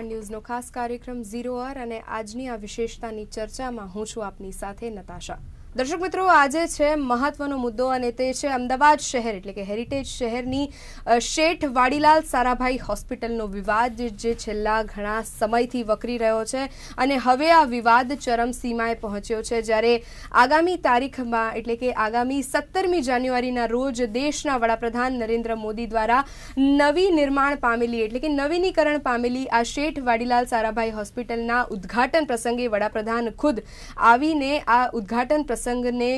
નિર્માણ ન્યૂઝનો ખાસ કાર્યક્રમ ઝીરો અર અને આજની આ વિશેષતાની ચર્ચામાં હું છું આપની સાથે નતાશા. દર્શક મિત્રો, આજે છે મહત્વનો મુદ્દો અને તે છે અમદાવાદ શહેર, એટલે કે હેરિટેજ શહેરની શેઠ વાડીલાલ સારાભાઈ હોસ્પિટલનો વિવાદ જે છેલ્લા ઘણા સમયથી વકરી રહ્યો છે અને હવે આ વિવાદ ચરમસીમાએ પહોંચ્યો છે. જ્યારે આગામી તારીખમાં, એટલે કે આગામી સત્તરમી જાન્યુઆરીના રોજ દેશના વડાપ્રધાન નરેન્દ્ર મોદી દ્વારા નવી નિર્માણ પામેલી, એટલે કે નવીનીકરણ પામેલી આ શેઠ વાડીલાલ સારાભાઈ હોસ્પિટલના ઉદ્ઘાટન પ્રસંગે વડાપ્રધાન ખુદ આવીને આ ઉદ્ઘાટન પ્રસંગને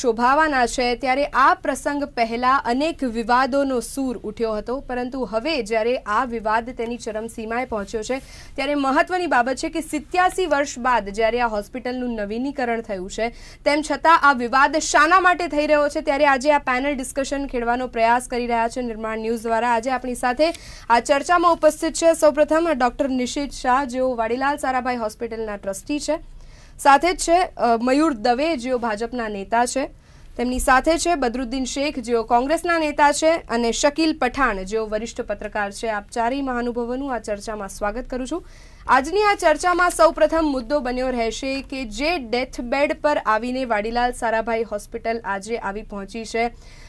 શોભાવાના છે, ત્યારે આ પ્રસંગ પહેલા અનેક વિવાદોનો સૂર ઉઠ્યો હતો. પરંતુ હવે જ્યારે આ વિવાદ તેની ચરમસીમાએ પહોંચ્યો છે, ત્યારે મહત્વની બાબત છે કે સિત્યાસી વર્ષ બાદ જ્યારે આ હોસ્પિટલનું નવીનીકરણ થયું છે, તેમ છતાં આ વિવાદ શાના માટે થઈ રહ્યો છે? ત્યારે આજે આ પેનલ ડિસ્કશન ખેડવાનો પ્રયાસ કરી રહ્યા છે નિર્માણ ન્યૂઝ દ્વારા. આજે આપણી સાથે આ ચર્ચામાં ઉપસ્થિત છે. સૌપ્રથમ ડોક્ટર નિશિત શાહ, જેઓ વાડીલાલ સારાભાઈ હોસ્પિટલના ટ્રસ્ટી છે. સાથે જ છે મયુર દવે જેઓ ભાજપના નેતા છે. તેમની સાથે છે બદરુદ્દીન શેખ જેઓ કોંગ્રેસના નેતા છે અને શકીલ પઠાણ જેઓ વરિષ્ઠ પત્રકાર છે. આપ ચારેય મહાનુભાવોનું આ ચર્ચામાં સ્વાગત કરું છું. આજની આ ચર્ચામાં સૌપ્રથમ મુદ્દો બન્યો રહેશે કે જે ડેથ બેડ પર આવીને વાડીલાલ સારાભાઈ હોસ્પિટલ આજે આવી પહોંચી છે.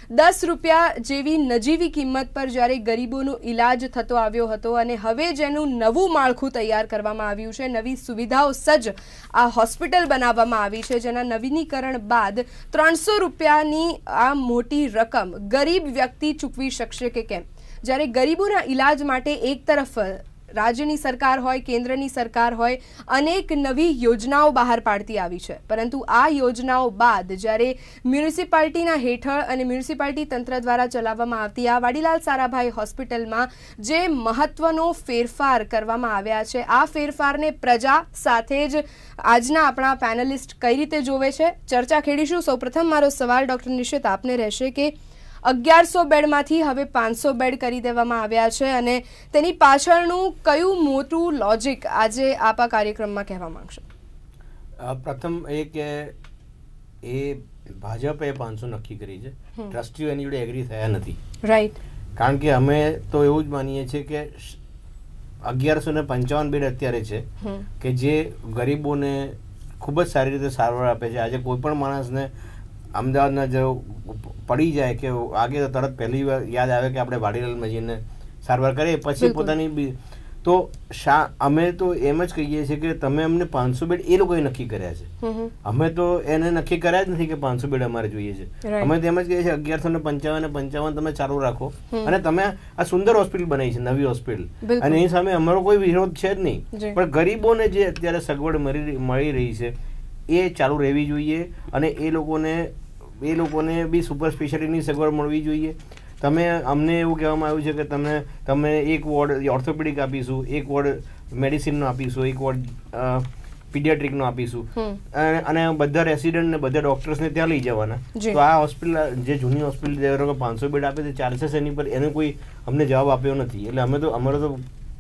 દસ રૂપિયા જેવી નજીવી કિંમત પર જ્યારે ગરીબોનો ઈલાજ થતો આવ્યો હતો અને હવે જેનું નવું માળખું તૈયાર કરવામાં આવ્યું છે, નવી સુવિધાઓ સજ્જ આ હોસ્પિટલ બનાવવામાં આવી છે, જેના નવીનીકરણ બાદ ત્રણસો રૂપિયાની આ મોટી રકમ ગરીબ વ્યક્તિ ચૂકવી શકશે કે કેમ? જ્યારે ગરીબોના ઈલાજ માટે એક તરફ રાજ્યની સરકાર હોય, કેન્દ્રની સરકાર હોય, અનેક નવી યોજનાઓ બહાર પાડતી આવી છે. પરંતુ આ યોજનાઓ બાદ જ્યારે મ્યુનિસિપાલિટીના હેઠળ અને મ્યુનિસિપાલિટી તંત્ર દ્વારા ચલાવવામાં આવતી આ વાડીલાલ સારાભાઈ હોસ્પિટલમાં જે મહત્વનો ફેરફાર કરવામાં આવ્યા છે, આ ફેરફારને પ્રજા સાથે જ આજના આપણા પેનલિસ્ટ કઈ રીતે જોવે છે? ચર્ચા ખેડીશું. સૌપ્રથમ મારો સવાલ ડૉક્ટર નિશિત આપને રહેશે કે અગિયારસો બેડમાંથી હવે પાંચસો બેડ કરી દેવામાં આવ્યા છે અને તેની પાછળનું કયું મોટું લોજિક આજે આપ આ કાર્યક્રમમાં કહેવા માંગશો? પ્રથમ એ કે એ ભાજપે પાંચસો નક્કી કરી છે. ટ્રસ્ટીઓ એની જોડે એગ્રી થયા નથી. રાઈટ કારણ કે અમે તો એવું જ માનીએ છીએ કે અગિયારસો ને પંચાવન બેડ અત્યારે છે કે જે ગરીબોને ખૂબ જ સારી રીતે સારવાર આપે છે. આજે કોઈ પણ માણસને અમદાવાદના જો પડી જાય કે આગે તો તરત પહેલી વાર યાદ આવે કે આપણે વાડીલાલ જઈને સારવાર કરીએ પછી પોતાની તો શા અમે તો એમ જ કહીએ છીએ કે તમે અમને પાંચસો બેડ એ લોકોએ નક્કી કર્યા છે. અમે તો એને નક્કી કર્યા જ નથી કે પાંચસો બેડ અમારે જોઈએ છે. અમે અમે એમ જ કહીએ છીએ અગિયારસો ને પંચાવન ને પંચાવન તમે ચાલુ રાખો. અને તમે આ સુંદર હોસ્પિટલ બનાવી છે નવી હોસ્પિટલ. અને એની સામે અમારો કોઈ વિરોધ છે જ નહીં. પણ ગરીબોને જે અત્યારે સગવડ મળી રહી છે એ ચાલુ રહેવી જોઈએ. અને એ લોકોને એ લોકોને બી સુપર સ્પેશિયાલિટીની સગવડ મળવી જોઈએ. તમે અમને એવું કહેવામાં આવ્યું છે કે તમે તમે એક વોર્ડ ઓર્થોપેડિક આપીશું એક વોર્ડ મેડિસિનનો આપીશું એક વોર્ડ પીડિયાટ્રિકનો આપીશું. અને બધા રેસિડન્ટ ને બધા ડોક્ટર્સને ત્યાં લઈ જવાના. તો આ હોસ્પિટલ જે જૂની હોસ્પિટલ પાંચસો બેડ આપે છે ચાલશે એની પર? એનો કોઈ અમને જવાબ આપ્યો નથી. એટલે અમે તો અમારો તો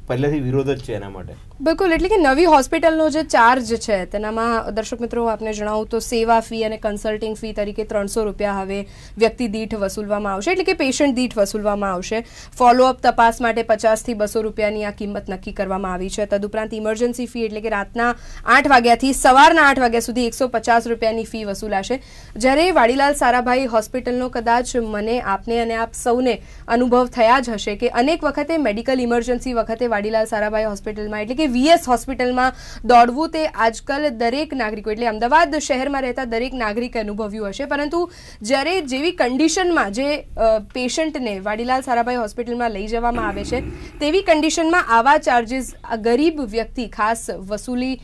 પહેલેથી વિરોધ જ છે એના માટે. બિલકુલ, એટલે કે નવી હોસ્પિટલનો જે ચાર્જ છે, તેનામાં દર્શક મિત્રો આપને જણાવું તો સેવા ફી અને કન્સલ્ટિંગ ફી તરીકે ત્રણસો રૂપિયા હવે વ્યક્તિ દીઠ વસૂલવામાં આવશે, એટલે કે પેશન્ટ દીઠ વસૂલવામાં આવશે. ફોલોઅપ તપાસ માટે પચાસથી બસો રૂપિયાની આ કિંમત નક્કી કરવામાં આવી છે. તદુપરાંત ઇમરજન્સી ફી એટલે કે રાતના આઠ વાગ્યાથી સવારના આઠ વાગ્યા સુધી એકસો પચાસ રૂપિયાની ફી વસૂલાશે. જ્યારે વાડીલાલ સારાભાઈ હોસ્પિટલનો કદાચ મને આપને અને આપ સૌને અનુભવ થયા જ હશે કે અનેક વખતે મેડિકલ ઇમરજન્સી વખતે વાડીલાલ સારાભાઈ હોસ્પિટલમાં, એટલે કે વીએસ હોસ્પિટલમાં દોડવું તે આજકાલ દરેક નાગરિકો, એટલે અમદાવાદ શહેરમાં રહેતા દરેક નાગરિકે અનુભવ્યું હશે. પરંતુ જ્યારે જેવી કન્ડિશનમાં જે પેશન્ટને વાડીલાલ સારાભાઈ હોસ્પિટલમાં લઈ જવામાં આવે છે, તેવી કન્ડિશનમાં આવા ચાર્જીસ ગરીબ વ્યક્તિ ખાસ વસૂલી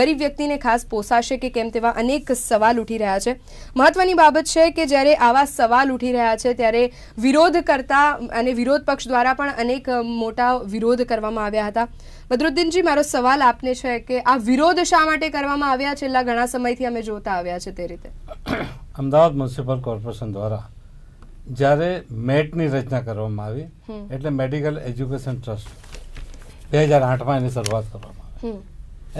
ગરીબ વ્યક્તિને ખાસ પોસાશે કે કેમ તેવા અનેક સવાલ ઉઠી રહ્યા છે. મહત્વની બાબત છે કે જ્યારે આવા સવાલ ઉઠી રહ્યા છે, ત્યારે વિરોધ કરતા અને વિરોધ પક્ષ દ્વારા પણ અનેક મોટા વિરોધ કરવામાં આવ્યા હતા. બદરુદ્દીનજી મારો સવાલ આપને છે કે આ વિરોધ શા માટે કરવામાં આવ્યા? છેલ્લા ઘણા સમયથી અમે જોતા આવ્યા છે તે રીતે. અમદાવાદ મ્યુનિસિપલ કોર્પોરેશન દ્વારા જ્યારે મેટની રચના કરવામાં આવી એટલે મેડિકલ એજ્યુકેશન ટ્રસ્ટ બે હજાર આઠમાં એની શરૂઆત કરવામાં આવી.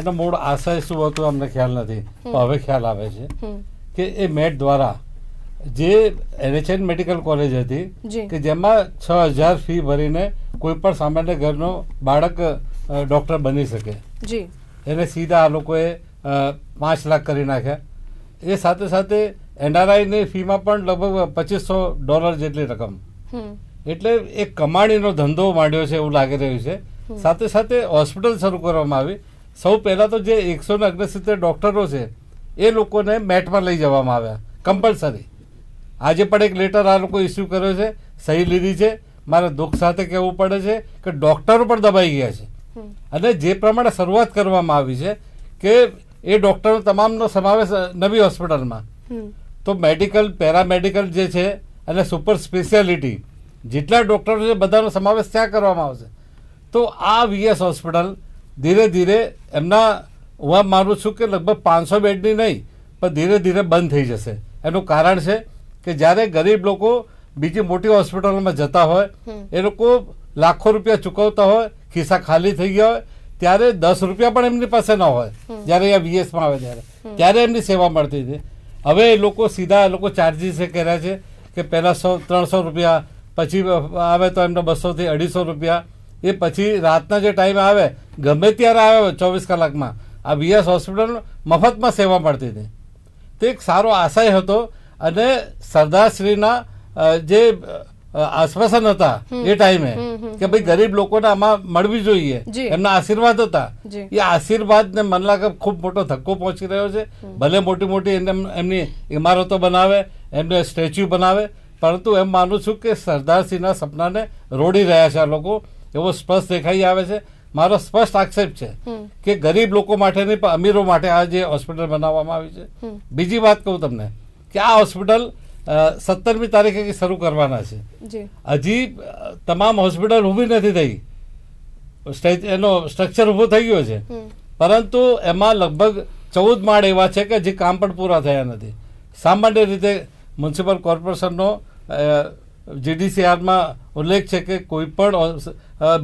એનો મૂળ આશય શું હતું અમને ખ્યાલ નથી પણ હવે ખ્યાલ આવે છે કે એ મેટ દ્વારા જે એનએચએન મેડિકલ કોલેજ હતી કે જેમાં છ હજાર ફી ભરીને કોઈ પણ સામાન્ય ઘરનો બાળક ડૉક્ટર બની શકે. જી. એને સીધા આ લોકોએ પાંચ લાખ કરી નાખ્યા. એ સાથે સાથે એનઆરઆઈની ફીમાં પણ લગભગ પચીસો ડોલર જેટલી રકમ. એટલે એક કમાણીનો ધંધો માંડ્યો છે એવું લાગી રહ્યું છે. સાથે સાથે હોસ્પિટલ શરૂ કરવામાં આવી. સૌ પહેલાં તો જે એકસો ને ઓગણસિત્તેર ડૉક્ટરો છે એ લોકોને મેટમાં લઈ જવામાં આવ્યા કમ્પલસરી આજે પણ એક લેટર આ લોકો ઇસ્યુ કર્યો છે સહી લીધી છે. મારે દુઃખ સાથે કહેવું પડે છે કે ડૉક્ટરો પણ દબાઈ ગયા છે. અને જે પ્રમાણે શરૂઆત કરવામાં આવી છે કે એ ડૉક્ટરો તમામનો સમાવેશ નવી હોસ્પિટલમાં. તો મેડિકલ પેરામેડિકલ જે છે અને સુપર સ્પેશિયાલિટી જેટલા ડૉક્ટરો છે બધાનો સમાવેશ ત્યાં કરવામાં આવશે. તો આ વીએસ હોસ્પિટલ ધીરે ધીરે એમના હું એમ માનું છું કે લગભગ પાંચસો બેડની નહીં પણ ધીરે ધીરે બંધ થઈ જશે. એનું કારણ છે કે જ્યારે ગરીબ લોકો બીજી મોટી હોસ્પિટલોમાં જતા હોય એ લોકો લાખો રૂપિયા ચૂકવતા હોય ખિસ્સા ખાલી થઈ ગયા હોય ત્યારે દસ રૂપિયા પણ એમની પાસે ન હોય જ્યારે અહીંયા વીએસમાં આવે ત્યારે. ત્યારે એમની સેવા મળતી હતી. હવે એ લોકો સીધા એ લોકો ચાર્જીસ એ કર્યા છે કે પહેલાં સો ત્રણસો રૂપિયા પછી આવે તો એમને બસોથી અઢીસો રૂપિયા. એ પછી રાતના જે ટાઈમ આવે ગમે ત્યારે આવે ચોવીસ કલાકમાં આ વીએસ હોસ્પિટલ મફતમાં સેવા મળતી હતી. તે એક સારો આશય હતો અને સરદારશ્રીના જે આશ્વાસન હતા એ ટાઈમે કે ભાઈ ગરીબ લોકોને આમાં મળવી જોઈએ. એમના આશીર્વાદ હતા. એ આશીર્વાદને મન લાગે ખૂબ મોટો ધક્કો પહોંચી રહ્યો છે. ભલે મોટી મોટી એમની ઇમારતો બનાવે એમને સ્ટેચ્યુ બનાવે પરંતુ એમ માનું છું કે સરદારસિંહના સપનાને રોડી રહ્યા છે આ લોકો. એવો સ્પષ્ટ દેખાઈ આવે છે. મારો સ્પષ્ટ આક્ષેપ છે કે ગરીબ લોકો માટે નહીં પણ અમીરો માટે આ જે હોસ્પિટલ બનાવવામાં આવી છે. બીજી વાત કહું તમને કે આ હોસ્પિટલ સત્તરમી તારીખે શરૂ કરવાના છે? હજી તમામ હોસ્પિટલ ઊભી નથી થઈ. સ્ટેજ એનો સ્ટ્રક્ચર ઊભો થઈ ગયો છે. પરંતુ એમાં લગભગ ચૌદ માળ એવા છે કે જે કામ પણ પૂરા થયા નથી. સામાન્ય રીતે મ્યુનિસિપલ કોર્પોરેશનનો જીડીસીઆરમાં ઉલ્લેખ છે કે કોઈ પણ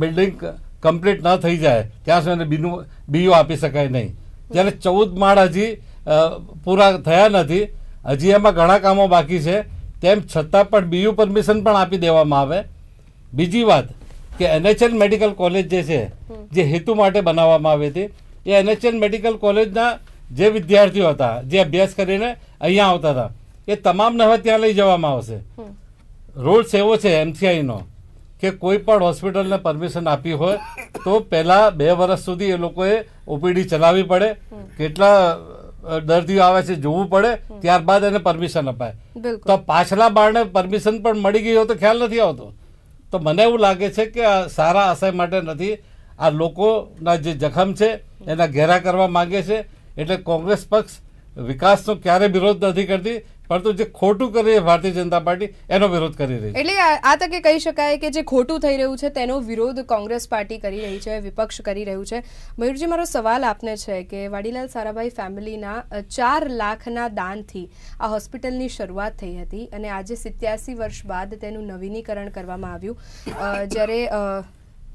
બિલ્ડિંગ કમ્પ્લીટ ન થઈ જાય ત્યાં સુધી એને બીનું બીઓ આપી શકાય નહીં. જ્યારે ચૌદ માળ હજી પૂરા થયા નથી હજી એમાં ઘણા કામો બાકી છે. તેમ છતાં પણ બીયુ પરમિશન પણ આપી દેવામાં આવે. બીજી વાત કે એનએચએલ મેડિકલ કોલેજ જે છે જે હેતુ માટે બનાવવામાં આવી હતી એ એનએચએલ મેડિકલ કોલેજના જે વિદ્યાર્થીઓ હતા જે અભ્યાસ કરીને અહીંયા આવતા હતા એ તમામને હવે ત્યાં લઈ જવામાં આવશે. રૂલ્સ એવો છે એમસીઆઈનો કે કોઈ પણ હોસ્પિટલને પરમિશન આપી હોય તો પહેલાં બે વર્ષ સુધી એ લોકોએ ઓપીડી ચલાવવી પડે. કેટલા દર્દીઓ આવે છે જોવું પડે ત્યારબાદ એને પરમિશન અપાય. તો પાછલા બાળને પરમિશન પણ મળી ગઈ હોય તો ખ્યાલ નથી આવતો. તો મને એવું લાગે છે કે આ સારા આશય માટે નથી. આ લોકોના જે જખમ છે એના ઘેરા કરવા માંગે છે. એટલે કોંગ્રેસ પક્ષ વિકાસનો ક્યારે વિરોધ નથી કરતી. પરંતુ જે ખોટું કરી ભારતીય જનતા પાર્ટી, એનો વિરોધ કરી રહી છે. એટલે આ તકે કહી શકાય કે જે ખોટું થઈ રહ્યું છે, તેનો વિરોધ કોંગ્રેસ પાર્ટી કરી રહી છે, વિપક્ષ કરી રહ્યું છે. મયુરજી, મારો સવાલ આપને છે કે વાડીલાલ સારાભાઈ ફેમિલીના ચાર લાખના દાનથી આ હોસ્પિટલની શરૂઆત થઈ હતી અને આજે સિત્યાસી વર્ષ બાદ તેનું નવીનીકરણ કરવામાં આવ્યું. જ્યારે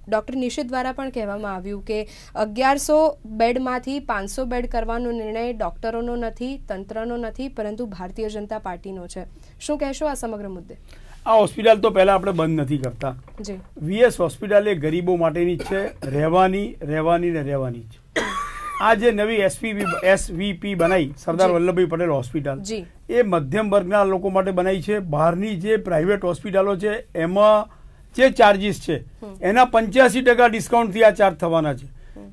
ડૉક્ટર નિશિત દ્વારા પણ કહેવામાં આવ્યું કે અગિયારસો બેડમાંથી પાંચસો બેડ કરવાનો નિર્ણય ડૉક્ટરોનો નથી તંત્રનો નથી પરંતુ ભારતીય જનતા પાર્ટીનો છે. શું કહેશો આ સમગ્ર મુદ્દે? આ હોસ્પિટલ તો પહેલાં આપણે બંધ નથી કરતા. જી. વીએસ હોસ્પિટલ એ ગરીબો માટેની છે રહેવાની રહેવાની ને રહેવાની જ. આ જે નવી એસપીવી એસવીપી બનાવી સરદાર વલ્લભભાઈ પટેલ હોસ્પિટલ જી. એ મધ્યમ વર્ગના લોકો માટે બનાવી છે. બહારની જે પ્રાઇવેટ હોસ્પિટલો છે એમાં જે ચાર્જીસ છે એના પંચ્યાસી ટકા ડિસ્કાઉન્ટથી આ ચાર્જ થવાના છે.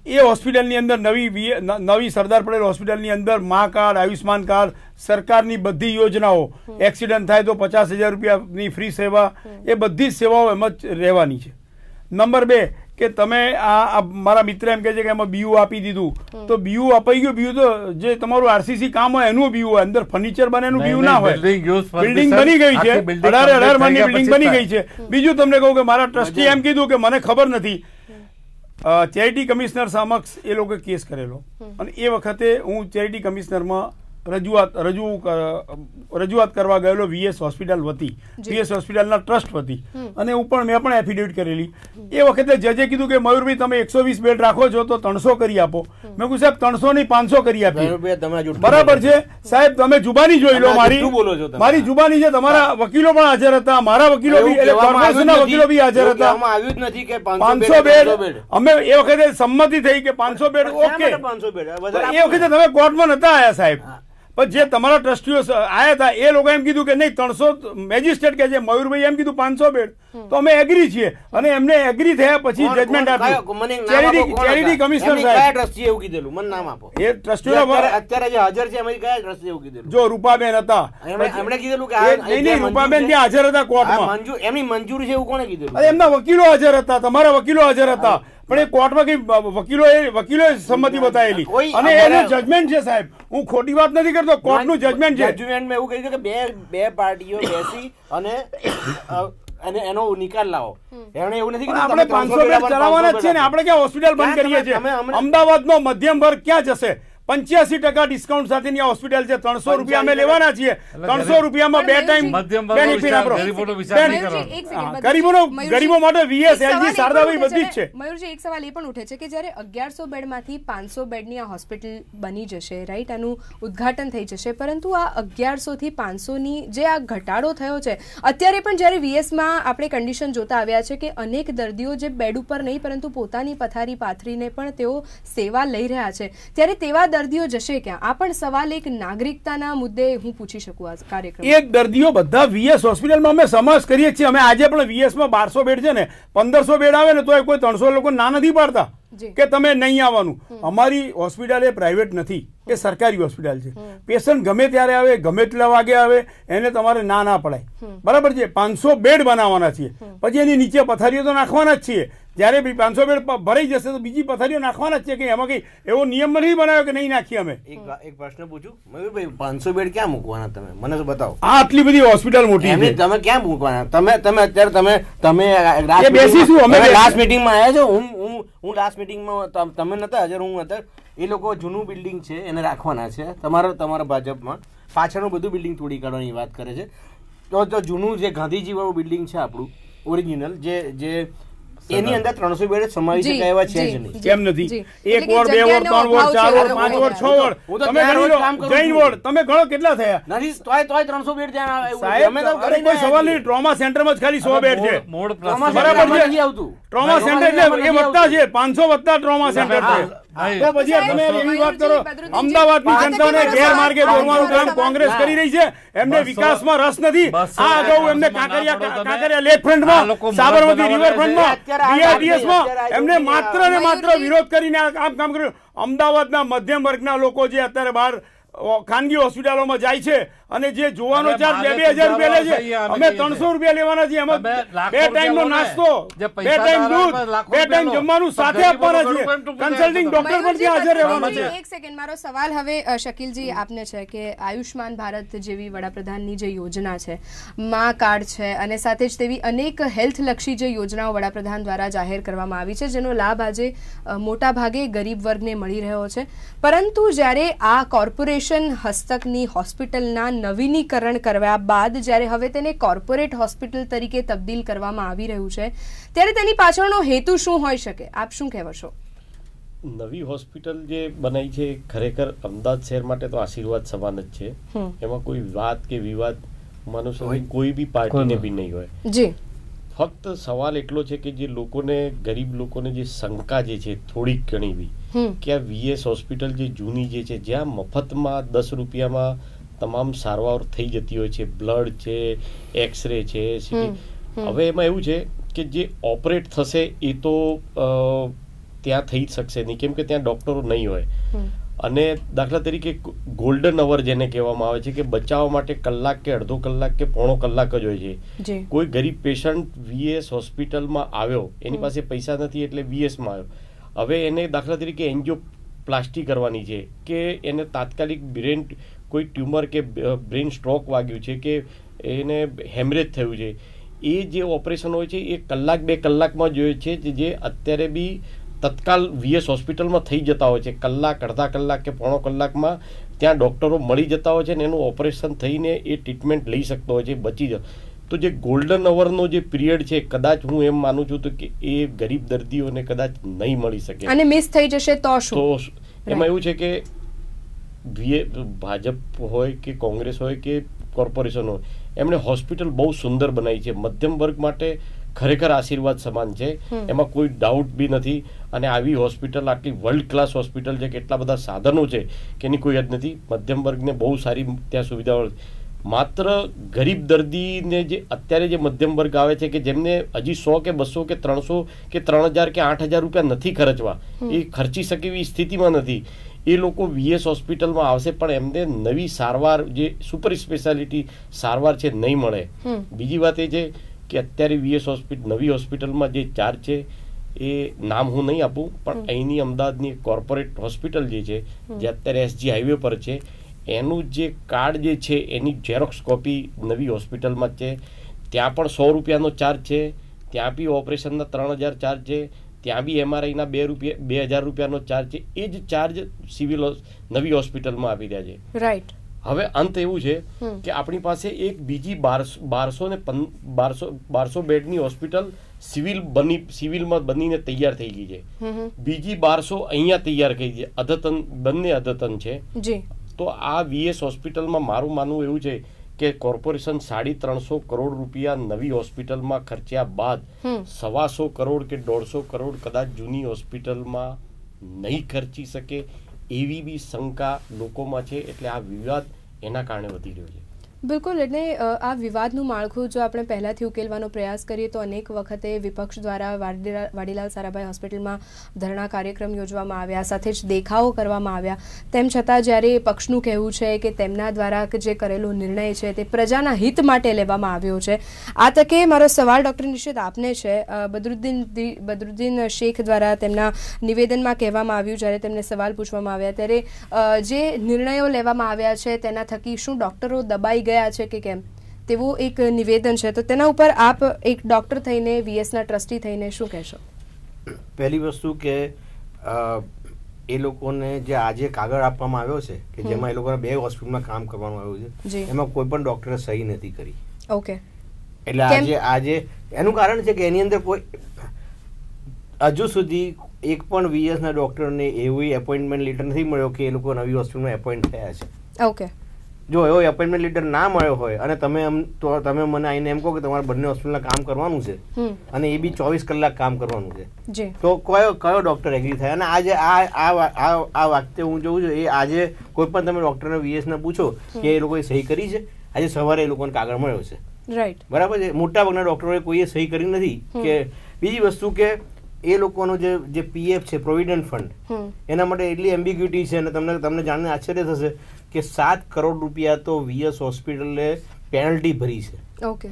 એ હોસ્પિટલની અંદર નવી નવી સરદાર પટેલ હોસ્પિટલની અંદર મા કાર્ડ આયુષ્માન કાર્ડ સરકારની બધી યોજનાઓ. એક્સિડન્ટ થાય તો પચાસ હજાર રૂપિયાની ફ્રી સેવા. એ બધી જ સેવાઓ એમ જ રહેવાની છે. નંબર બે કે તમે આ મારા મિત્ર એમ કહે છે કે એમાં બીયુ આપી દીધું. તો બીયુ અપાઈ ગયું. બીયુ તો જે તમારું આરસીસી કામ હોય એનું બીયુ હોય. અંદર ફર્નિચર બને એનું બીયુ ના હોય. બિલ્ડિંગ બની ગઈ છે. અઢારે અઢાર માળની બિલ્ડિંગ બની ગઈ છે. બીજું તમને કહું કે મારા ટ્રસ્ટી એમ કીધું કે મને ખબર નથી. ચેરિટી કમિશનર સમક્ષ એ લોકોએ કેસ કરેલો. અને એ વખતે હું ચેરિટી કમિશનરમાં રજૂઆત રજૂ રજૂઆત કરવા ગયેલો વીએસ હોસ્પિટલ વતી. વીએસ હોસ્પિટલના ટ્રસ્ટ વતી. અને હું પણ મેં પણ એફિડેવિટ કરેલી. એ વખતે જજે કીધું કે મયુરભાઈ તમે એકસો વીસ બેડ રાખો છો તો ત્રણસો કરી આપો. મેં કહ્યું સાહેબ ત્રણસો ની પાંચસો કરી જુઠ્ઠું બરાબર છે? સાહેબ તમે જુબાની જોઈ લો મારી. બોલો છો મારી જુબાની છે તમારા વકીલો પણ હાજર હતા મારા વકીલો બી આવ્યું વકીલો બી હાજર હતા. કહેવામાં આવ્યું જ નથી કે પાંચસો બેડ અમે એ વખતે સંમતિ થઈ કે પાંચસો બેડ ઓકે. એ વખતે તમે કોર્ટમાં નતા આયા સાહેબ. પણ જે તમારા ટ્રસ્ટીઓ આયા હતા એ લોકો એમ કીધું કે નહીં ત્રણસો મેજિસ્ટ્રેટ કે છે મયુરભાઈ એમ કીધું પાંચસો બેડ. તો અમે એગ્રી છીએ. અને એમને એગ્રી થયા પછી જજમેન્ટ આપ્યું. ચેરિટી? કમિશનર સાહેબ. ટ્રસ્ટીએ એવું કીધેલું? મને નામ આપો. એ જે ટ્રસ્ટીઓ અત્યારે જે હાજર છે એમાંથી કયા ટ્રસ્ટી એવું કીધેલું? જો રૂપાબેન હતા. એમણે કીધેલું કે નહીં નહીં રૂપાબેન ત્યાં હાજર હતા. કોર્ટમાં. એમની મંજૂરી છે એવું કોણે કીધેલું? એમના વકીલો હાજર હતા તમારા વકીલો હાજર હતા. પણ એ કોર્ટમાં કઈ વકીલો વકીલો સંમતિ બતાવેલી. અને એનું જજમેન્ટ છે સાહેબ. હું ખોટી વાત નથી કરતો કોર્ટનું જજમેન્ટ છે. જજમેન્ટમાં એવું કહ્યું છે કે બે બે પાર્ટીઓ બેસી અને અને એનો નિકાલ લાવો. એમણે એવું નથી કે આપણે પાંચસો બેડ ચલાવવાના છે ને આપણે ક્યાં હોસ્પિટલ બંધ કરીએ છીએ? અમદાવાદનો મધ્યમ વર્ગ ક્યાં જશે? પંચ્યાસી ટકા ડિસ્કાઉન્ટ સાથેની આ હોસ્પિટલ છે. ત્રણસો રૂપિયા અમે લેવાના છીએ. ત્રણસો રૂપિયામાં બે ટાઈમ બેનિફિટ આપણો આપો. ગરીબોનો ગરીબો માટે વીએસ એલજી સવાલ એ શારદાભાઈ પણ બધી જ ઉઠે છે. મયુરજી એક સવાલ એ પણ ઉઠે છે કે જ્યારે અગિયારસો બેડમાંથી પાંચસો બેડની આ હોસ્પિટલ બની જશે રાઈટ આનું ઉદ્ઘાટન થઈ જશે. પરંતુ આ અગિયારસો થી પાંચસોની જે આ ઘટાડો થયો છે અત્યારે પણ જ્યારે વીએસમાં આપણે કન્ડિશન જોતા આવ્યા છે કે અનેક દર્દીઓ જે બેડ ઉપર નહીં પરંતુ પોતાની પથારી પાથરીને પણ તેઓ સેવા લઈ રહ્યા છે ત્યારે તેવા દર્દીઓ જશે ક્યાં? આ પણ સવાલ એક નાગરિકતાના મુદ્દે હું પૂછી શકું આ કાર્યક્રમ એક દર્દીઓ બધા વીએસ હોસ્પિટલમાં અમે સમાસ કરીએ છીએ. અમે આજે પણ વીએસમાં બારસો બેડ છે ને પંદરસો બેડ આવે ને તો કોઈ ત્રણસો લોકો ના નથી પાડતા કે તમે નહીં આવવાનું. અમારી હોસ્પિટલ એ પ્રાઇવેટ નથી એ સરકારી હોસ્પિટલ છે. પેશન્ટ ગમે ત્યારે આવે ગમે એટલા વાગે આવે એને તમારે ના ના પડાય. બરાબર છે? પાંચસો બેડ બનાવવાના છીએ. પછી એની નીચે પથારીઓ તો નાખવાના જ છીએ. જ્યારે બી પાંચસો બેડ ભરાઈ જશે તો બીજી પથારીઓ નાખવાના જ છે કે એમાં કઈ એવો નિયમ નહીં બનાવ્યો કે નહીં નાખીએ અમે? એક પ્રશ્ન પૂછું. મયુરભાઈ પાંચસો બેડ ક્યાં મૂકવાના તમે? મને બતાવો. આ આટલી બધી હોસ્પિટલ મોટી છે. તમે ક્યાં મૂકવાના? તમે તમે અત્યારે તમે તમે બેસીશું, અમે લાસ્ટ મીટિંગમાં આવ્યા છો? હું હું હું લાસ્ટ મીટિંગમાં તમ- નતા હાજર હું હતા એ લોકો જૂનું બિલ્ડિંગ છે એને રાખવાના છે. તમારા તમારા ભાજપમાં. પાછળનું બધું બિલ્ડિંગ તોડી કાઢવાની વાત કરે છે. તો તો જૂનું જે ગાંધીજી વાળું બિલ્ડિંગ છે આપણું ઓરિજિનલ જે જે એની અંદર ત્રણસો બેડ સમાવી શકાય એવા છે જ નહીં. કેમ નથી. એક વોર્ડ બે વોર્ડ ત્રણ વોર્ડ ચાર વોર્ડ પાંચ વોર્ડ છ વોર્ડ. તમે ગણી જૈન વોર્ડ તમે ગણો કેટલા થયા? નથી તોય તોય ત્રણસો બેડ ત્યાં આવે સાહેબ અમે તો કોઈ સવાલ નહીં ટ્રોમા સેન્ટરમાં જ ખાલી સો બેડ છે. બરાબર છે. ટ્રોમા સેન્ટર એટલે એ વત્તા છે પાંચસો વત્તા ટ્રોમા સેન્ટર છે. તો પછી તમે એવી વાત કરો. અમદાવાદની જનતાને ગેરમાર્ગે દોરવાનું કામ કોંગ્રેસ ના. કરી રહી છે. એમને વિકાસમાં રસ નથી. આ અગાઉ એમને ના કાંકરિયા કાંકરિયા લેક લોકો સાબરમતી રિવરફ્રન્ટમાં બીઆરટીએસમાં એમને માત્ર ને માત્ર વિરોધ કરીને આ કામ કર્યું. અમદાવાદના મધ્યમ વર્ગના લોકો જે અત્યારે બહાર ખાનગી હોસ્પિટલોમાં જાય છે અને જે જોવાનો ચાર્જ બે બે હજાર રૂપિયા લે છે છે, અમે અમે ત્રણસો રૂપિયા લેવાના છીએ એમાં બે ટાઈમ નો નાસ્તો બે ટાઈમ દૂધ બે ટાઈમ જમવાનું સાથે આપવાના છીએ. કન્સલ્ટિંગ ડોક્ટર પણ ત્યાં હાજર રહેવાના છે એક સેકન્ડ મારો સવાલ હવે શકીલજી આપને છે કે આયુષ્માન ભારત જેવી વડાપ્રધાનની જે યોજના છે મા કાર્ડ છે અને સાથે જ તેવી અનેક હેલ્થ લક્ષી જે યોજનાઓ વડાપ્રધાન દ્વારા જાહેર કરવામાં આવી છે જેનો લાભ આજે મોટા ભાગે ગરીબ વર્ગને મળી રહ્યો છે. પરંતુ જ્યારે આ કોર્પોરેશન હસ્તકની હોસ્પિટલના નવીનીકરણ કરવા બાદ જ્યારે હવે તેને કોર્પોરેટ હોસ્પિટલ તરીકે તબદીલ કરવામાં આવી રહ્યું છે ત્યારે તેની પાછળનો હેતુ શું હોઈ શકે? આપ શું કહેવો છો નવી હોસ્પિટલ જે બનાવી છે ખરેખર અમદાવાદ શહેર માટે તો આશીર્વાદ સમાન જ છે. એમાં કોઈ વાત કે વિવાદ માનું કોઈ બી પાર્ટીને બી નહીં હોય. જી. ફક્ત સવાલ એટલો છે કે જે લોકોને ગરીબ લોકોને જે શંકા જે છે થોડીક ઘણી બી કે આ વીએસ હોસ્પિટલ જે જૂની જે છે જ્યાં મફતમાં દસ રૂપિયામાં તમામ સારવાર થઈ જતી હોય છે બ્લડ છે એક્સરે છે હવે એમાં એવું છે કે જે ઓપરેટ થશે એ તો ત્યાં થઈ જ શકશે નહીં. કેમ કે ત્યાં ડોક્ટરો નહીં હોય. અને દાખલા તરીકે ગોલ્ડન અવર જેને કહેવામાં આવે છે કે બચાવવા માટે કલાક કે અડધો કલાક કે પોણો કલાક જ હોય છે. કોઈ ગરીબ પેશન્ટ વીએસ હોસ્પિટલમાં આવ્યો એની પાસે પૈસા નથી એટલે વીએસમાં આવ્યો. હવે એને દાખલા તરીકે એન્જિયો પ્લાસ્ટી કરવાની છે કે એને તાત્કાલિક બ્રેન કોઈ ટ્યુમર કે બ્રેન સ્ટ્રોક વાગ્યું છે કે એને હેમરેજ થયું છે એ જે ઓપરેશન હોય છે એ કલાક બે કલાકમાં જોઈએ છે જે- જે અત્યારે બી તત્કાલ વીએસ હોસ્પિટલમાં થઈ જતા હોય છે. કલાક અડધા કલાક કે પોણો કલાકમાં ત્યાં ડૉક્ટરો મળી જતા હોય છે ને એનું ઓપરેશન થઈને એ ટ્રીટમેન્ટ લઈ શકતો હોય છે બચી જાય તો જે ગોલ્ડન અવરનો જે પીરિયડ છે કદાચ હું એમ માનું છું તો કે એ ગરીબ દર્દીઓને કદાચ નહીં મળી શકે. અને મિસ થઈ જશે તો શું? તો એમાં એવું છે કે વીએ ભાજપ હોય કે કોંગ્રેસ હોય કે કોર્પોરેશન હોય એમણે હોસ્પિટલ બહુ સુંદર બનાવી છે. મધ્યમ વર્ગ માટે ખરેખર આશીર્વાદ સમાન છે. એમાં કોઈ ડાઉટ બી નથી. અને આવી હોસ્પિટલ આટલી વર્લ્ડ ક્લાસ હોસ્પિટલ છે કેટલા બધા સાધનો છે કે એની કોઈ યાદ નથી. મધ્યમ વર્ગને બહુ સારી ત્યાં સુવિધાઓ માત્ર ગરીબ દર્દીને જે અત્યારે જે મધ્યમ વર્ગ આવે છે કે જેમને હજી સો કે બસો કે ત્રણસો કે ત્રણ હજાર કે આઠ હજાર રૂપિયા નથી ખર્ચવા એ ખર્ચી શકે એવી સ્થિતિમાં નથી. એ લોકો વીએસ હોસ્પિટલમાં આવશે પણ એમને નવી સારવાર જે સુપર સ્પેશિયાલિટી સારવાર છે નહીં મળે. બીજી વાત એ છે કે અત્યારે વીએસ હોસ્પિટલ નવી હોસ્પિટલમાં જે ચાર્જ છે એ નામ હું નહીં આપું પણ અહીંની અમદાવાદની કોર્પોરેટ હોસ્પિટલ જે છે જે અત્યારે એસજી હાઈવે પર છે એનું જે કાર્ડ જે છે એની ઝેરોક્સ કોપી નવી હોસ્પિટલમાં છે. ત્યાં પણ સો રૂપિયાનો ચાર્જ છે ત્યાં બી ઓપરેશનના ત્રણ હજાર ચાર્જ છે ત્યાં બી એમઆરઆઈના બે રૂપિયા બે હજાર રૂપિયાનો ચાર્જ છે. એ જ ચાર્જ સિવિલ નવી હોસ્પિટલમાં આપી રહ્યા છે. રાઈટ હવે અંત એવું છે કે આપણી પાસે એક બીજી બારસો ને બારસો બારસો બેડની હોસ્પિટલ સિવિલ બની સિવિલમાં બનીને તૈયાર થઈ ગઈ છે. બીજી બારસો અહીંયા તૈયાર થઈ છે. અધતન બંને અધતન છે. તો આ વીએસ હોસ્પિટલમાં મારું માનવું એવું છે કે કોર્પોરેશન સાડી ત્રણસો કરોડ રૂપિયા નવી હોસ્પિટલમાં ખર્ચ્યા બાદ સવાસો કરોડ કે દોઢસો કરોડ કદાચ જૂની હોસ્પિટલમાં નહીં ખર્ચી શકે એવી બી શંકા લોકોમાં છે એટલે આ વિવાદ એના કારણે વધી રહ્યો છે. બિલકુલ, એટલે આ વિવાદનું માળખું જો આપણે પહેલાંથી ઉકેલવાનો પ્રયાસ કરીએ, તો અનેક વખતે વિપક્ષ દ્વારા વાડીલા- વાડીલાલ સારાભાઈ હોસ્પિટલમાં ધરણા કાર્યક્રમ યોજવામાં આવ્યા, સાથે જ દેખાવો કરવામાં આવ્યા. તેમ છતાં જ્યારે પક્ષનું કહેવું છે કે તેમના દ્વારા જે કરેલો નિર્ણય છે તે પ્રજાના હિત માટે લેવામાં આવ્યો છે. આ તકે મારો સવાલ ડૉક્ટર નિશિત આપને છે. બદરુદ્દીન બદરુદ્દીન શેખ દ્વારા તેમના નિવેદનમાં કહેવામાં આવ્યું, જ્યારે તેમને સવાલ પૂછવામાં આવ્યા, ત્યારે જે નિર્ણયો લેવામાં આવ્યા છે તેના થકી શું ડૉક્ટરો દબાઈ ગયા? છે કે કેમ? તેવું એક નિવેદન છે. તો તેના ઉપર આપ એક ડૉક્ટર થઈને વીએસના ટ્રસ્ટી થઈને શું કહેશો? પહેલી વસ્તુ કે એ લોકોને જે આજે કાગળ આપવામાં આવ્યો છે કે જેમાં એ લોકોને બે હોસ્પિટલમાં કામ કરવાનું આવ્યું છે એમાં કોઈ પણ ડોક્ટરે સહી નથી કરી. ઓકે. એટલે આજે આજે એનું કારણ છે કે એની અંદર કોઈ હજુ સુધી એક પણ વીએસના ડોક્ટરને એવી એપોઇન્ટમેન્ટ લેટર નથી મળ્યો કે એ લોકો નવી હોસ્પિટલમાં એપોઇન્ટ થયા છે. ઓકે. જો એવો એપોઇન્ટમેન્ટ લીડર ના મળ્યો હોય અને તમે એમ તો તમે મને આવીને એમ કહો કે તમારે બંને હોસ્પિટલના કામ કરવાનું છે અને એ બી ચોવીસ કલાક કામ કરવાનું છે. તો કયો કયો ડોક્ટર એગ્રી થાય? અને આજે આ આ વાક્ય હું જોઉં છું એ આજે કોઈ પણ તમે ડોક્ટરને વીએસ ને પૂછો કે એ લોકોએ સહી કરી છે? આજે સવારે એ લોકોને કાગળ મળ્યો છે. રાઈટ બરાબર છે? મોટા ભાગના ડોક્ટરોએ કોઈએ સહી કરી નથી કે બીજી વસ્તુ કે એ લોકોનો જે જે પીએફ છે પ્રોવિડન્ટ ફંડ એના માટે એટલી એમ્બિગ્યુટી છે અને તમને તમને જાણીને આશ્ચર્ય થશે કે સાત કરોડ રૂપિયા તો વીએસ હોસ્પિટલે પેનલ્ટી ભરી છે. ઓકે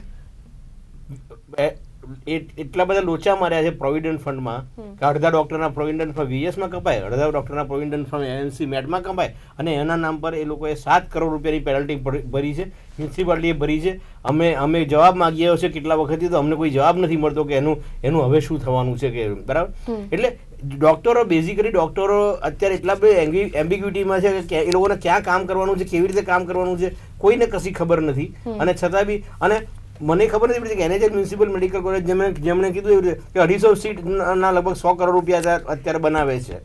એટલા બધા લોચા માર્યા છે પ્રોવિડન્ટ ફંડમાં કે અડધા ડોક્ટરના પ્રોવિડન્ટ ફંડ વીએસમાં કપાય અડધા ડોક્ટરના પ્રોવિડન્ટ ફંડ એએમસી મેટમાં કપાય. અને એના નામ પર એ લોકોએ સાત કરોડ રૂપિયાની પેનલ્ટી ભરી છે. મ્યુનિસિપાલિટીએ ભરી છે. અમે અમે જવાબ માંગીએ છે કેટલા વખતથી તો અમને કોઈ જવાબ નથી મળતો કે એનું એનું હવે શું થવાનું છે કે બરાબર? એટલે ડોક્ટરો બેઝિકલી ડોક્ટરો અત્યારે એટલા બધા એમ્બિગ્યુટીમાં છે કે એ લોકોને ક્યાં કામ કરવાનું છે કેવી રીતે કામ કરવાનું છે કોઈને કશી ખબર નથી. અને છતાં બી અને મને ખબર નથી પડી કે એનએચએલ મ્યુનિસિપલ મેડિકલ કોલેજ જેમણે જેમણે કીધું એવી રીતે કે અઢીસો સીટ ના લગભગ સો કરોડ રૂપિયા અત્યારે- બનાવે છે.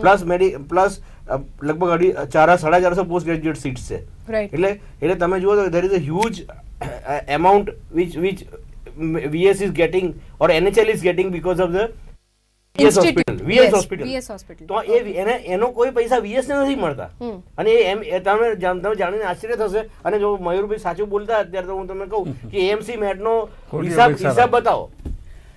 પ્લસ મેડિ પ્લસ લગભગ અઢી ચાર સાડા ચારસો પોસ્ટ ગ્રેજ્યુએટ સીટ છે એટલે એટલે તમે જુઓ તો there is a huge amount which which VS is getting or NHL is getting getting of of the hospital VS hospital તો એ એને એનો કોઈ પૈસા વીએસ ને નથી મળતા. અને એ એમ તમે તમે જાણીને આશ્ચર્ય થશે. અને જો મયુરભાઈ સાચું બોલતા અત્યારે તો હું તમને કહું કે એએમસી મેટ નો હિસાબ હિસાબ બતાવો.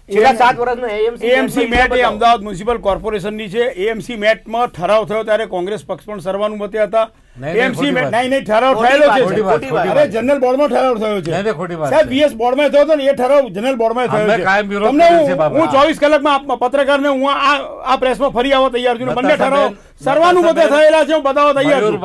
છેલ્લા સાત વર્ષનો એએમસી એએમસી મેટ એ અમદાવાદ મ્યુનિસિપલ કોર્પોરેશનની છે. એએમસી મેટમાં ઠરાવ થયો ત્યારે કોંગ્રેસ પક્ષ પણ સર્વાનુમતે હતા. નહીં, નહીં, એએમસી ખોટી મેટ વાત. નહીં નહીં ઠરાવ થયેલો છે. ખોટી વાત, ખોટી અરે જનરલ બોર્ડમાં ઠરાવ થયો છે. નહીં, નહીં, ખોટી વાત. સાહેબ છે. બોર્ડમાં થયો હતો ને એ ઠરાવ જનરલ બોર્ડમાં થયો છે. કાયમ વિરોધ તમને હું- છે, બાબા. હું ચોવીસ કલાકમાં પત્રકારને હું આ આ પ્રેસમાં ફરી આવવા તૈયાર છું. બંને ઠરાવ સર્વાનુમતે થયેલા છે હું બતાવવા તૈયાર છું.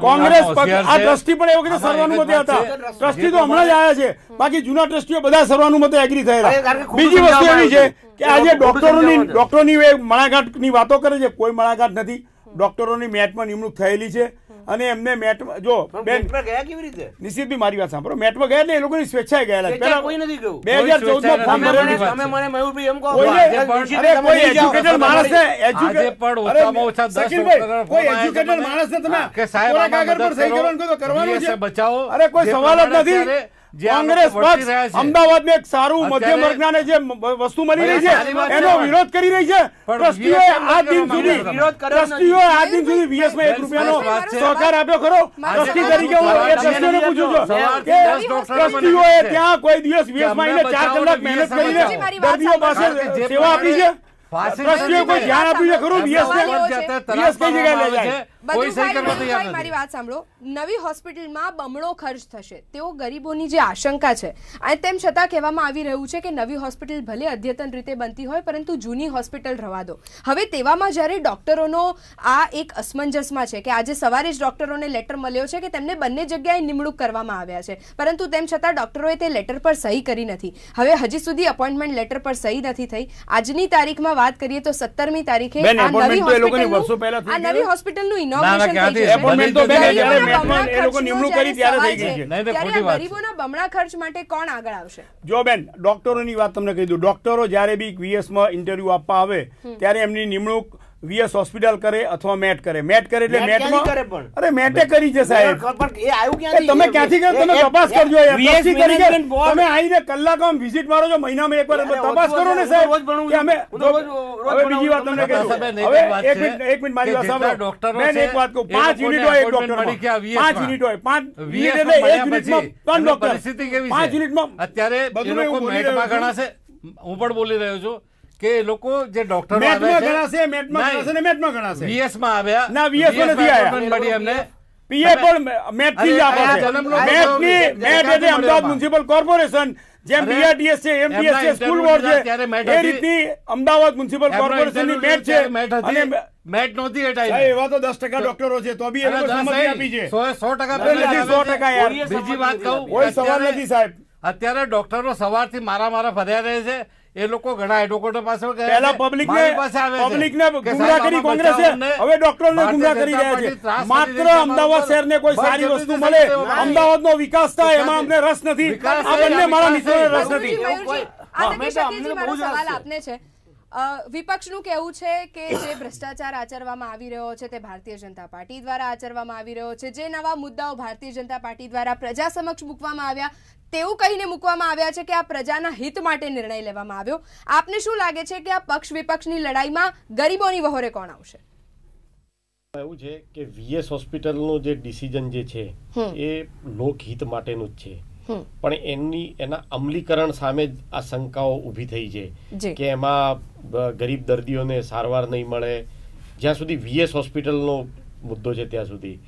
કોંગ્રેસ આ ટ્રસ્ટી પણ એ વખતે સર્વાનુમતે હતા. ટ્રસ્ટી તો હમણાં જ આવ્યા છે. બાકી જૂના ટ્રસ્ટીઓ બધા સર્વાનુમતે એગ્રી થયેલા. બીજી વસ્તુ એવી છે કે આજે ડોક્ટરોની ડોક્ટરોની મણાઘાટની વાતો કરે છે. કોઈ મણાઘાટ નથી. ડોક્ટરોની મેટમાં નિમણૂક થયેલી છે અને એમને મેટમાં જો બેન ગયા કેવી રીતે? મારી વાત સાંભળો. મેટમાં ગયા ને એ લોકોની સ્વેચ્છાએ ગયેલા છે. પહેલા કોઈ નથી ગયું. બે હજાર ચૌદમાં ફોર્મ સ્વેચ્છાએ તમે મને મયુરભાઈ એમ કહો કોઈને- આજે પણ- નિશ્ચિત અરે કોઈ એજ્યુકેટેડ માણસને આજે પણ ઓછામાં ઓછા દસ શકીલભાઈ, કોઈ ફોર્મ આવ્યા છે એજ્યુકેટેડ માણસને તમે કે સાહેબ કાગળ પર સહી કરવાનું કહો તો કરવાનું છે. બચાવો. અરે કોઈ સવાલ જ નથી. કોંગ્રેસ પક્ષ અમદાવાદને એક સારું મધ્યમ વર્ગનાને જે વસ્તુ મળી રહી છે છે એનો વિરોધ કરી રહી છે. ટ્રસ્ટીઓએ VSA દિન સુધી આવ્યા વિરોધ કર્યો નથી. ટ્રસ્ટીઓએ આજ દિન સુધી VS એક રૂપિયાનો સહકાર આપ્યો ખરો. ટ્રસ્ટી તરીકે હું એ ટ્રસ્ટીઓને પૂછું છું કે ટ્રસ્ટીઓએ ત્યાં કોઈ દિવસ VS માં અમને આવીને ચાર કલાક મહેનત કરીને દર્દીઓ પાસે સેવા આપી છે. ફાંસી કોઈ ધ્યાન આપ્યું છે ખરું? VS ને સવાલ એવો છે. VS કઈ જગ્યાએ લઈ જાય? કોઈ સહી કરવા બધુભાઈ, તૈયાર મારી વાત સાંભળો. નવી હોસ્પિટલમાં બમણો ખર્ચ થશે. તેઓ ગરીબોની જે આશંકા છે અને તેમ છતાં કહેવામાં આવી રહ્યું છે કે નવી હોસ્પિટલ ભલે અદ્યતન રીતે બનતી હોય પરંતુ જૂની હોસ્પિટલ રવા દો. હવે તેવામાં જ્યારે ડોક્ટરોનો આ એક અસમંજસમાં છે કે આજે સવારે જ ડોક્ટરોને લેટર મળ્યો છે કે તેમને બંને જગ્યાએ નિમણૂક કરવામાં આવ્યા છે પરંતુ તેમ છતાં ડોક્ટરોએ તે લેટર પર સહી કરી નથી. હવે હજી સુધી અપોઇન્ટમેન્ટ લેટર પર સહી નથી થઈ. આજની તારીખમાં વાત કરીએ તો સત્તરમી તારીખે આ નવી હોસ્પિટલ તો એ લોકોની હોસ્પિટલનું- વર્ષો પહેલા થઈ આ નવી હોસ્પિટલનું ના, ના, ઇનોગ્રેશન ગરીબોના બમણા ખર્ચ માટે કોણ આગળ આવશે? જો બેન ડોક્ટરોની વાત તમને કહી દઉં. ડોક્ટરો જ્યારે બી વીએસમાં ઇન્ટરવ્યુ આપવા આવે ત્યારે એમની નિમણૂક વીએસ હોસ્પિટલ કરે અથવા મેટ કરે. મેટ કરે એટલે મેટ ક્યાંથી કરે પણ? અરે મેટે કરી છે સાહેબ. પણ એ આવ્યું ક્યાંથી? તમે ક્યાંથી કરો તમે તપાસ કરજો તમે આવીને કલાકોમાં વિઝિટ મારો છો મહિનામાં એકવાર. તપાસ કરો ને સાહેબ રોજ ભણું કે અમે હવે બીજી વાત તમને. કહી. હવે એક મિનિટ એક મિનિટ મારી વાત સાંભળો. ડોક્ટર મેં એક વાત કહું. પાંચ યુનિટ હોય એક VS પાંચ યુનિટ હોય. પાંચ યુનિટ એટલે એક યુનિટમાં ત્રણ ડોક્ટર. પરિસ્થિતિ કેવી પાંચ છે યુનિટમાં અત્યારે બધું મેટમાં ગણાશે હું પણ બોલી રહ્યો છું. કે લોકો જે ડોક્ટરો મેટમાં ગણાશે મેટમાં ગણાશે ને મેટમાં ગણાશે. વીએસમાં આવ્યા. ના, વીએસમાં નથી આવ્યા. મળી પીએ પણ મેટથી જ આપે છે. મેટની ભોગવ- મેટ એટલે અમદાવાદ મ્યુનિસિપલ કોર્પોરેશન જેમ બીઆરટીએસ છે એમટીએસ છે સ્કૂલ બોર્ડ છે મેટ એ રીતની અમદાવાદ મ્યુનિસિપલ કોર્પોરેશનની મેટ છે મેટ અને મેટ નહોતી એ ટાઈમે. એવા તો દસ ટકા ડોક્ટરો છે તો બી એ લોકો સંમતિ આપી છે. સો- સો ટકા અરે પેલા સો ટકા યાર. બીજી વાત કહું કોઈ સવાલ નથી સાહેબ. અત્યારે ડોક્ટરો સવારથી મારા મારા ફર્યા રહે છે. એ લોકો ઘણા એડવોકેટો પાસે ગયા પહેલા પબ્લિક ને પબ્લિક ને ગુમરાહ કરી કોંગ્રેસે. હવે ડોક્ટરો ને ગુમરાહ કરી રહ્યા છે. માત્ર અમદાવાદ શહેર ને કોઈ સારી વસ્તુ મળે. અમદાવાદ નો વિકાસ થાય એમાં અમને રસ નથી. આ બંને મારા મિત્રો રસ નથી. અમને બહુ જ સવાલ રસ છે. વિપક્ષનું કહેવું છે કે જે ભ્રષ્ટાચાર આચરવામાં આવી રહ્યો છે તે ભારતીય જનતા પાર્ટી દ્વારા આચરવામાં આવી રહ્યો છે. જે નવા મુદ્દાઓ ભારતીય જનતા પાર્ટી દ્વારા પ્રજા સમક્ષ મૂકવામાં આવ્યા તેવું કહીને મૂકવામાં આવ્યા છે કે આ પ્રજાના હિત માટે નિર્ણય લેવામાં આવ્યો. આપને શું લાગે છે કે આ પક્ષ વિપક્ષની લડાઈમાં ગરીબોની વહોરે કોણ આવશે? એવું છે કે વીએસ હોસ્પિટલનું જે ડિસિઝન જે છે એ લોકહિત માટેનું જ છે. પણ એની એના અમલીકરણ સામે જ આ શંકાઓ ઊભી થઈ છે કે એમાં ગરીબ દર્દીઓને સારવાર નહીં મળે. જ્યાં સુધી વીએસ હોસ્પિટલનો મુદ્દો છે ત્યાં સુધી.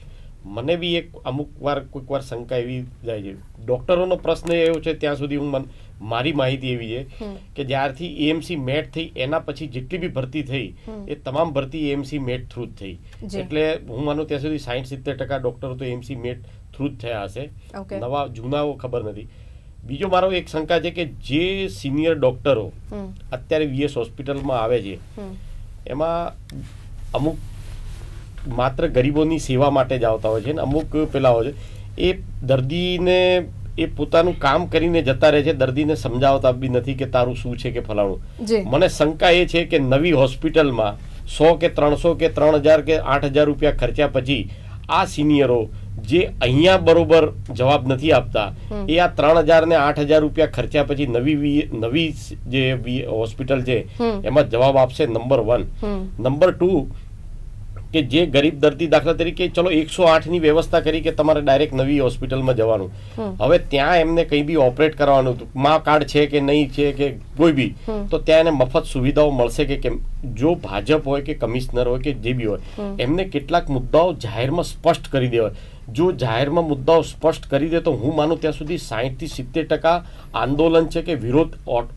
મને બી એક અમુક વાર કોઈક વાર શંકા એવી જાય છે. ડૉક્ટરોનો પ્રશ્ન એવો છે ત્યાં સુધી હું મન મારી માહિતી એવી છે કે જ્યારથી એએમસી મેટ થઈ એના પછી જેટલી બી ભરતી થઈ એ તમામ ભરતી એએમસી મેટ થ્રુ જ થઈ. એટલે હું માનું ત્યાં સુધી સાઠ સિત્તેર ટકા ડોક્ટરો તો એમસી મેટ થ્રુ જ થયા હશે. નવા જૂનાઓ ખબર નથી. બીજો મારો એક શંકા છે કે જે સિનિયર ડોક્ટરો અત્યારે વીએસ હોસ્પિટલમાં આવે છે એમાં અમુક માત્ર ગરીબોની સેવા માટે જ આવતા હોય છે ને અમુક પેલા હોય છે. એ દર્દીને એ પોતાનું કામ કરીને જતા રહે છે. દર્દીને સમજાવતા બી નથી કે તારું શું છે કે ફલાણું. મને શંકા એ છે કે નવી હોસ્પિટલમાં સો કે ત્રણસો કે ત્રણ હજાર કે આઠ હજાર રૂપિયા ખર્ચ્યા પછી આ સિનિયરો જે અહીંયા બરોબર જવાબ નથી આપતા એ આ ત્રણ હજાર ને આઠ હજાર રૂપિયા ખર્ચ્યા પછી નવી નવી જે હોસ્પિટલ છે એમાં જવાબ આપશે નંબર વન. નંબર ટુ કે જે ગરીબ દર્દી દાખલા તરીકે ચલો એકસો આઠની વ્યવસ્થા કરી કે તમારે ડાયરેક્ટ નવી હોસ્પિટલમાં જવાનું. હવે ત્યાં એમને કંઈ બી ઓપરેટ કરવાનું હતું. મા કાર્ડ છે કે નહીં છે કે કોઈ બી તો ત્યાં એને મફત સુવિધાઓ મળશે કે કેમ? જો ભાજપ હોય કે કમિશનર હોય કે જે બી હોય એમને કેટલાક મુદ્દાઓ જાહેરમાં સ્પષ્ટ કરી દેવાય. જો જાહેરમાં મુદ્દાઓ સ્પષ્ટ કરી દે તો હું માનું ત્યાં સુધી સાહીઠથી સિત્તેર ટકા આંદોલન છે કે વિરોધ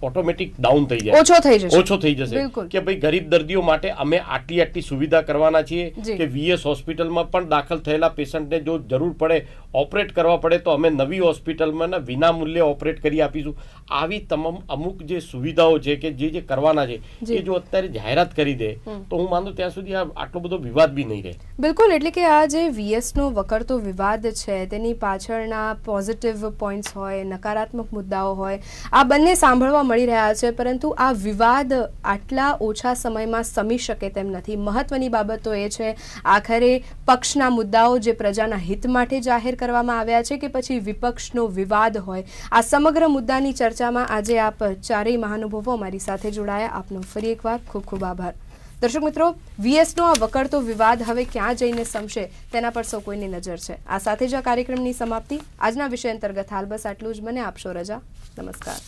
ઓટોમેટિક ડાઉન થઈ જાય. ઓછો થઈ જશે. ઓછો થઈ જશે. કે ભાઈ ગરીબ દર્દીઓ માટે અમે આટલી આટલી સુવિધા કરવાના છીએ કે વીએસ હોસ્પિટલમાં પણ દાખલ થયેલા પેશન્ટને જો જરૂર પડે ઓપરેટ કરવા પડે તો અમે નવી હોસ્પિટલમાં ને વિના મૂલ્યે ઓપરેટ કરી આપીશું. આવી તમામ અમુક જે સુવિધાઓ છે કે જે જે કરવાના છે એ જો. અત્યારે જાહેરાત કરી દે તો હું માનું ત્યાં સુધી આ આટલો બધો વિવાદ બી નહીં રહે. બિલકુલ એટલે કે આ જે વીએસનો વકરતો વિવાદ છે તેની પાછળના પોઝિટિવ પોઈન્ટ્સ હોય નકારાત્મક મુદ્દાઓ હોય આ બંને સાંભળવા મળી રહ્યા છે પરંતુ આ વિવાદ આટલા ઓછા સમયમાં સમી શકે તેમ નથી. મહત્વની બાબતો એ છે આખરે પક્ષના મુદ્દાઓ જે પ્રજાના હિત માટે જાહેર કરવામાં આવ્યા છે કે પછી વિપક્ષનો વિવાદ હોય. આ સમગ્ર મુદ્દાની ચર્ચામાં આજે આપ ચારેય મહાનુભાવો અમારી સાથે જોડાયા. આપનો ફરી એકવાર ખૂબ ખૂબ આભાર. દર્શક મિત્રો વીએસનો આ વકરતો વિવાદ હવે ક્યાં જઈને સમશે તેના પર સૌ કોઈની નજર છે. આ સાથે જ આ કાર્યક્રમની સમાપ્તિ. આજના વિષય અંતર્ગત હાલ બસ આટલું જ. મને આપશો રજા. નમસ્કાર.